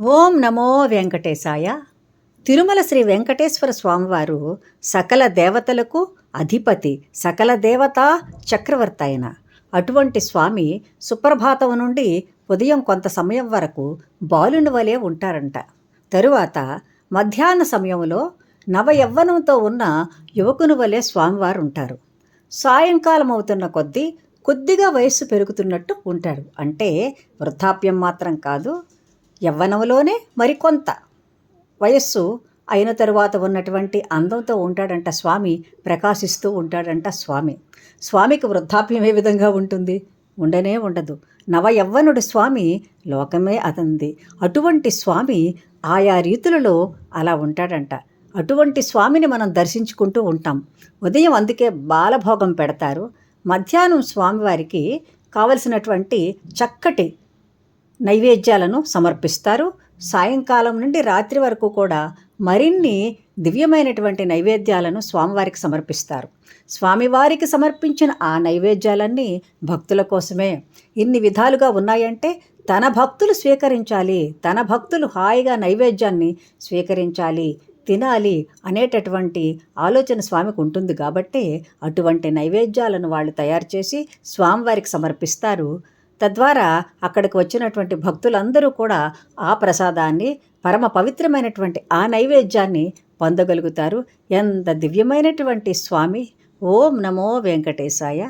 ఓం నమో వెంకటేశాయ. తిరుమల శ్రీ వెంకటేశ్వర స్వామివారు సకల దేవతలకు అధిపతి సకల దేవతా చక్రవర్తి అయిన అటువంటి స్వామి సుప్రభాతం నుండి ఉదయం కొంత సమయం వరకు బాలుని వలె ఉంటారంట. తరువాత మధ్యాహ్న సమయంలో నవ యవ్వనంతో ఉన్న యువకుని వలె స్వామివారు ఉంటారు సాయంకాలం అవుతున్న కొద్దీ కొద్దిగా వయస్సు పెరుగుతున్నట్టు ఉంటాడు అంటే వృద్ధాప్యం మాత్రం కాదు యవ్వనంలోనే మరికొంత. వయస్సు అయిన తరువాత ఉన్నటువంటి అందంతో ఉంటాడంట స్వామి ప్రకాశిస్తూ ఉంటాడంట స్వామి. స్వామికి వృద్ధాప్యం ఏ విధంగా ఉంటుంది? ఉండనే ఉండదు. నవయవ్వనుడు స్వామి లోకమే అతంది. అటువంటి స్వామి ఆయా రీతులలో అలా ఉంటాడంట. అటువంటి స్వామిని మనం దర్శించుకుంటూ ఉంటాం. ఉదయం అందుకే బాలభోగం పెడతారు. మధ్యాహ్నం స్వామివారికి కావలసినటువంటి చక్కటి నైవేద్యాలను సమర్పిస్తారు. సాయంకాలం నుండి రాత్రి వరకు కూడా మరిన్ని దివ్యమైనటువంటి నైవేద్యాలను స్వామివారికి సమర్పిస్తారు. స్వామివారికి సమర్పించిన ఆ నైవేద్యాలన్నీ భక్తుల కోసమే. ఇన్ని విధాలుగా ఉన్నాయంటే తన భక్తులు స్వీకరించాలి తన భక్తులు హాయిగా నైవేద్యాన్ని స్వీకరించాలి తినాలి అనేటటువంటి ఆలోచన స్వామికి ఉంటుంది కాబట్టి అటువంటి నైవేద్యాలను వాళ్ళు తయారు చేసి స్వామివారికి సమర్పిస్తారు. తద్వారా అక్కడికి వచ్చినటువంటి భక్తులందరూ కూడా ఆ ప్రసాదాన్ని పరమ పవిత్రమైనటువంటి ఆ నైవేద్యాన్ని పొందగలుగుతారు. ఎంత దివ్యమైనటువంటి స్వామి! ఓం నమో వెంకటేశాయ!